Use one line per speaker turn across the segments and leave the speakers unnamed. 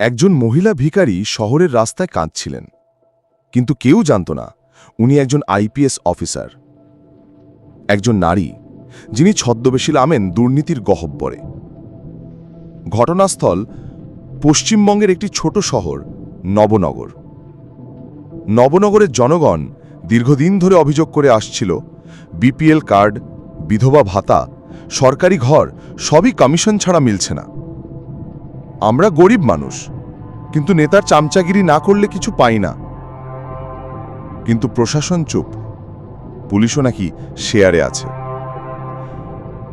একজন মহিলা ভিখারি শহরের রাস্তায় কাঁদছিলেন। কিন্তু কেউ জানত না, উনি একজন আইপিএস অফিসার। একজন নারী, যিনি ছদ্মবেশী নামেন দুর্নীতির গহব্বরে। ঘটনাস্থল পশ্চিমবঙ্গের একটি ছোট শহর, নবনগর। নবনগরের জনগণ দীর্ঘদিন ধরে অভিযোগ করে আসছিল, বিপিএল কার্ড, বিধবা ভাতা, সরকারি ঘর সবই কমিশন ছাড়া মিলছে না। আমরা গরিব মানুষ, কিন্তু নেতার চামচাগিরি না করলে কিছু পাই না। কিন্তু প্রশাসন চুপ, পুলিশও নাকি শেয়ারে আছে।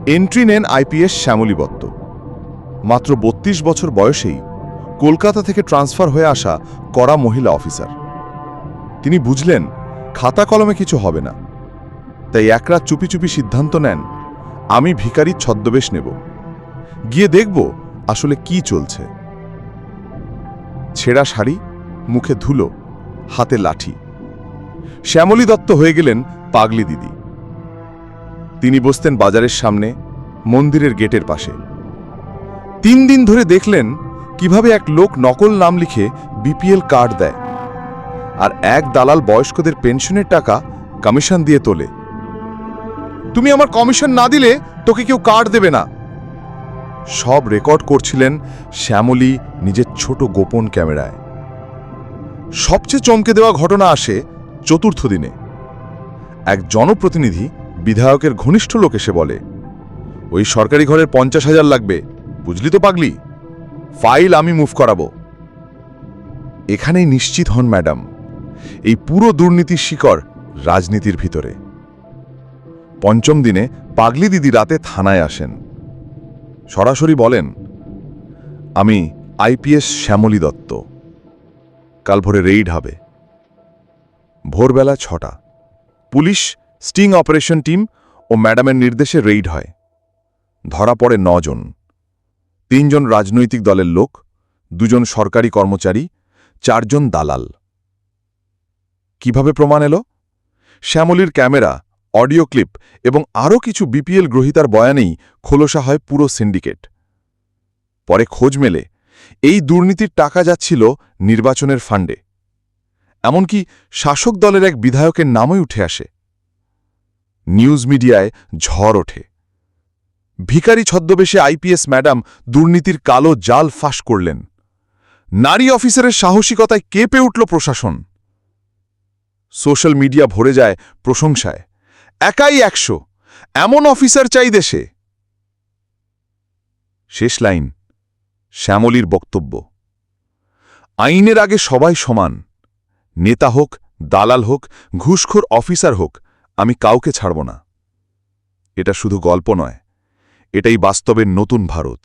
এন্ট্রি নেন আইপিএস শ্যামলী বত্ত। মাত্র বত্রিশ বছর বয়সেই কলকাতা থেকে ট্রান্সফার হয়ে আসা কড়া মহিলা অফিসার। তিনি বুঝলেন, খাতা কলমে কিছু হবে না। তাই একরাত চুপি চুপি সিদ্ধান্ত নেন, আমি ভিখারির ছদ্মবেশ নেব। গিয়ে দেখব আসলে কি চলছে? ছেঁড়া শাড়ি, মুখে ধুলো, হাতে লাঠি। শ্যামলী দত্ত হয়ে গেলেন পাগলি দিদি। তিনি বসতেন বাজারের সামনে, মন্দিরের গেটের পাশে। তিন দিন ধরে দেখলেন কীভাবে এক লোক নকল নাম লিখে বিপিএল কার্ড দেয় আর এক দালাল বয়স্কদের পেনশনের টাকা কমিশন দিয়ে তোলে। তুমি আমার কমিশন না দিলে তোকে কেউ কার্ড দেবে না। সব রেকর্ড করছিলেন শ্যামলী নিজের ছোট গোপন ক্যামেরায়। সবচেয়ে চমকে দেওয়া ঘটনা আসে চতুর্থ দিনে। এক জনপ্রতিনিধি বিধায়কের ঘনিষ্ঠ লোক এসে বলে, ওই সরকারি ঘরের পঞ্চাশ হাজার লাগবে, বুঝলি তো পাগলি? ফাইল আমি মুভ করাবো। এখানেই নিশ্চিত হন ম্যাডাম, এই পুরো দুর্নীতির শিকড় রাজনীতির ভিতরে। পঞ্চম দিনে পাগলি দিদি রাতে থানায় আসেন। সরাসরি বলেন, আমি আইপিএস শ্যামলী দত্ত। কাল ভোরে রেইড হবে। ভোরবেলা ছটা। পুলিশ, স্টিং অপারেশন টিম ও ম্যাডামের নির্দেশে রেইড হয়। ধরা পড়ে নজন। তিনজন রাজনৈতিক দলের লোক, দুজন সরকারি কর্মচারী, চারজন দালাল। কীভাবে প্রমাণ এলো? শ্যামলীর ক্যামেরা অডিও ক্লিপ এবং আরও কিছু বিপিএল গ্রহীতার বয়ানেই খোলসা হয় পুরো সিন্ডিকেট। পরে খোঁজ মেলে, এই দুর্নীতির টাকা যাচ্ছিল নির্বাচনের ফান্ডে। এমনকি শাসক দলের এক বিধায়কের নামই উঠে আসে। নিউজ মিডিয়ায় ঝড় ওঠে। ভিখারি ছদ্মবেশে আইপিএস ম্যাডাম দুর্নীতির কালো জাল ফাঁস করলেন। নারী অফিসারের সাহসিকতায় কেঁপে উঠল প্রশাসন। সোশ্যাল মিডিয়া ভরে যায় প্রশংসায়। একাই একশো। এমন অফিসার চাই দেশে। শেষ লাইন, শ্যামলীর বক্তব্য। আইনের আগে সবাই সমান। নেতা হোক, দালাল হোক, ঘুষখোর অফিসার হোক, আমি কাউকে ছাড়ব না। এটা শুধু গল্প নয়, এটাই বাস্তবের নতুন ভারত।